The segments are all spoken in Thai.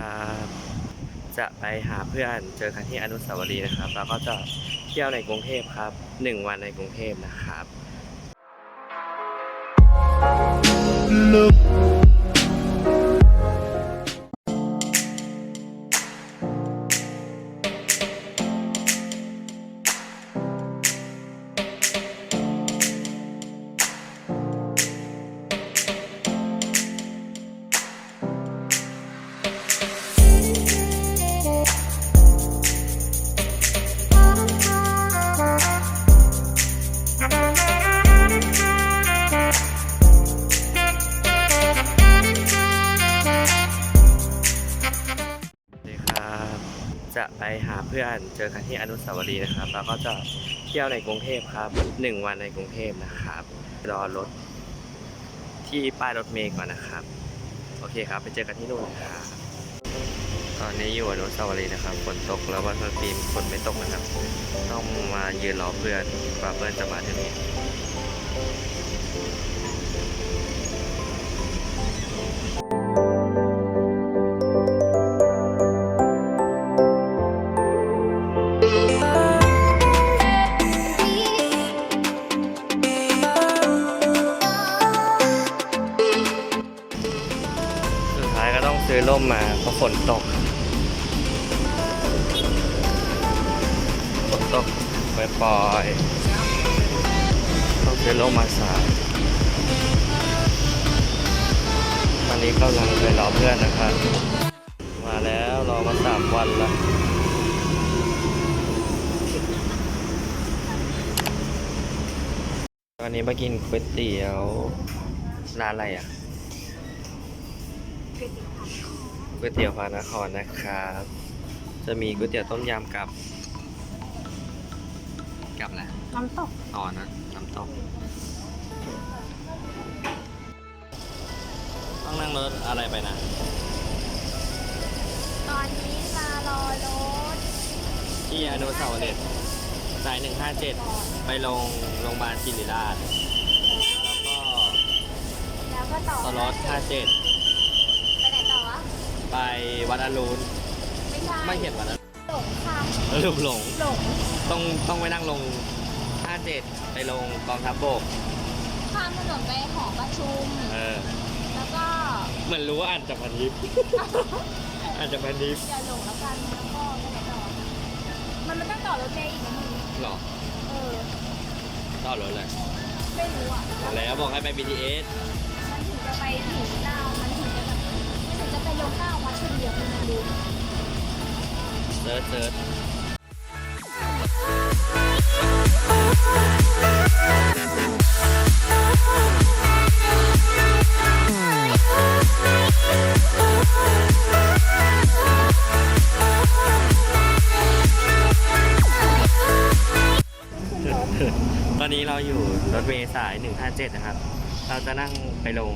ครับ จะไปหาเพื่อนเจอกันที่อนุสาวรีย์นะครับ แล้วก็จะเที่ยวในกรุงเทพครับหนึ่งวันในกรุงเทพนะครับส เพื่อนเจอกันที่อนุสาวรีย์นะครับ แล้วก็จะเที่ยวในกรุงเทพครับหนึ่งวันในกรุงเทพนะครับ รอรถที่ป้ายรถเมล์ก่อนนะครับ โอเคครับ ไปเจอกันที่นู่นนะครับตอนนี้อยู่อนุสาวรีย์นะครับฝนตกแล้ววันปีมฝนไม่ตกนะครับ ต้องมายืนรอเพื่อนกว่าเพื่อนจะมาถึง ซื้อร่มมาเพราะฝนตก ฝนตกปล่อยๆต้องซื้อร่มมาส่ตอนนี้กำลังไปรอเพื่อนนะครับ มาแล้วรอมาสามวันแล้วตอนนี้มากินก๋วยเตี๋ยวร้านอะไรอะ ก๋วยเตี๋ยวพานครนะครับ จะมีก๋วยเตี๋ยวต้มยำกับ กับอะไรน้ำตกต่อนะน้ำตกต้องนั่งรถอะไรไปนะ ตอนนี้มารอรถที่อนุสาวรีย์สาย 157 ไปลงโรงพยาบาลศิริราช แล้วก็แล้วก็ต่อตลอด57 ไปไหนต่อวะ ไปวัดอรุณไม่ใช่ไม่เห็นวัดอรุณหลงค่ะหลงหลงหลงต้องต้องไปนั่งลง 57 ไปลงกองทัพบกข้ามถนนไปหอประชุม เออ แล้วก็เหมือนรู้ว่าอ่านจากพันทิปอ่านจากพันทิปอย่าหลงแล้วกันแล้วก็ไปไหนต่อมันมันต้องต่อรถเมล์อีกนะมึงหรอเออต่อรถเลยไม่รู้อะแล้วบอกให้ไป BTS มันถึงจะไปถึงเก้า มันถึงจะไปลงเก้าวัดเฉลียวมึงมาดูเซิร์ชเซิร์ชตอนนี้เราอยู่รถเมล์สาย 157 นะครับ เราจะนั่งไปลง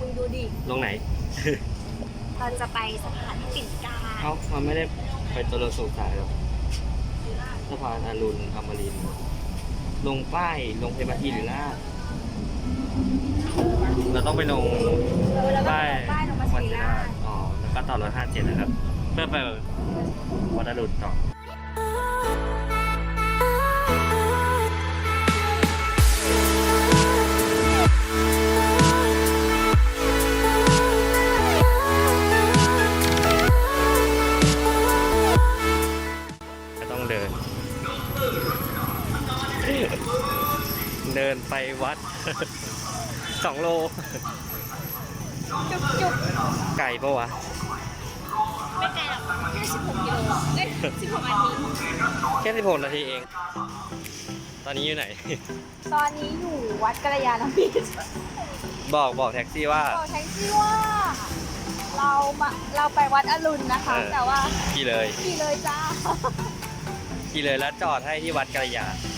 มึงดูดิ ลงไหน เราจะไปสถานปิ่นเกล้าเขามันไม่ได้ไปตัวเราสูงสายหรอกสะพานอรุณอมรินทร์ลงป้ายลงเพมาทีหรือลาดเราต้องไปลงเออแล้วก็ป้ายป้ายลงมาวัสีนราชอ๋อแล้วก็ต่อรถห้าเจ็ดนะครับ เพื่อไปวัดอรุณต่อ เดินไปวัดสองโล จุกจุกไก่ปะวะ ไม่ไกลหรอกแค่16กิโลเอ้ย16นาทีแค่16นาทีเอง ตอนนี้อยู่ไหน ตอนนี้อยู่วัดกัลยาณมิตรบอกบอกแท็กซี่ว่า บอกแท็กซี่ว่า เรามาเราไปวัดอรุณนะคะ เออ แต่ว่าขี่เลย ขี่เลยจ้า ขี่เลยแล้วจอดให้ที่วัดกัลยาเ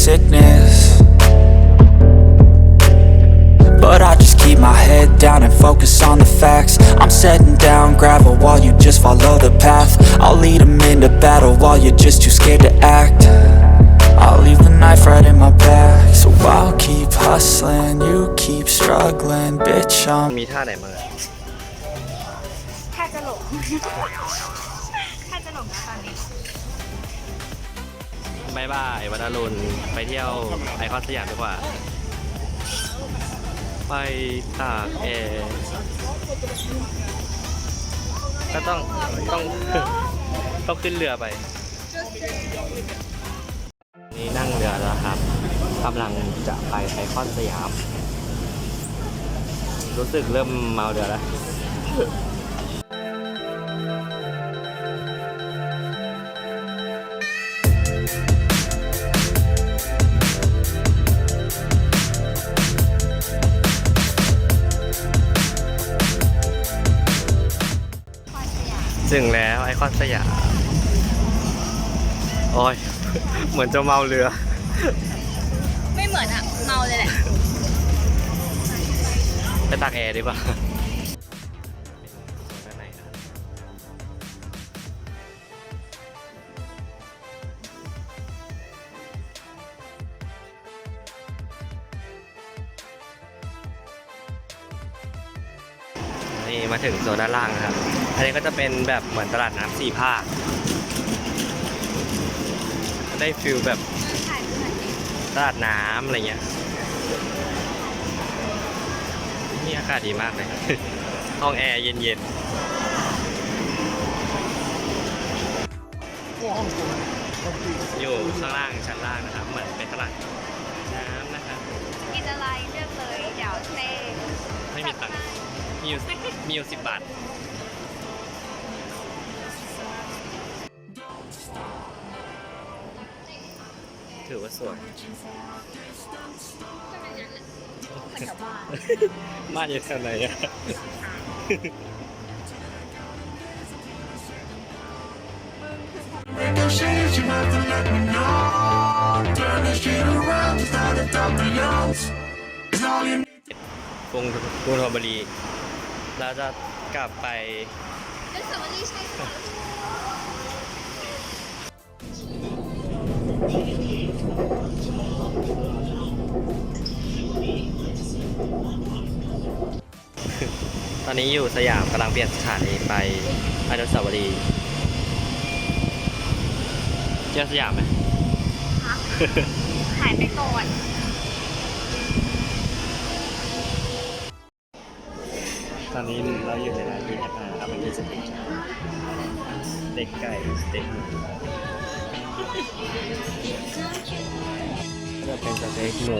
sickness. But I just keep my head down and focus on the facts. I'm setting down gravel while you just follow the path. I'll lead 'em into battle while you're just too scared to act. I'll leave the knife right in my back. So I'll keep hustling, you keep struggling. Bitch, I'm มีท่าไหนมางอะ แค่จะหลง แค่จะหลงนะตอนนี้ บายบาย วัดอรุณไปเที่ยวไอคอนสยามดีกว่า ไปตากแอร์ก็ต้องต้องต้องขึ้นเรือไป นี่นั่งเรือแล้วครับกำลังจะไปไอคอนสยาม รู้สึกเริ่มเมาเรือแล้ว ถึงแล้วไอคอนสยามโอ้ย เหมือนจะเมาเรือ ไม่เหมือนอะเมาเลยแหละ ไปตากแอร์ดีกว่ นี่มาถึงโซนด้านล่างนะครับ อันนี้ก็จะเป็นแบบเหมือนตลาดน้ำสี่ภาค ได้ฟิลแบบตลาดน้ำอะไรเงี้ยนี่อากาศดีมากเลย ห้องแอร์เย็นๆ อยู่ข้างล่างชั้นล่างนะครับ เหมือนเป็นตลาดน้ำนะครับกินอะไรเลือกเลยเดี๋ยวเต้ไม่มีตังค์มีอยู่ มีอยู่สิบบาท ถือว่าสวยบ้านอยู่แถวไหนอะกรุงกรุงธนบุรี เราจะกลับไปอนุสวรีใช่ค่ะตอนนี้อยู่สยามกำลังเปลี่ยนสถานีไปอนุสาวรีย์เที่ยวสยามไหมหายไปก่อน อนนี้เราอยู่ในร้านกินอาหารครับมันกิสเต็กสเต็กไก่สเต็กหมูจะเป็นสเต็กหมู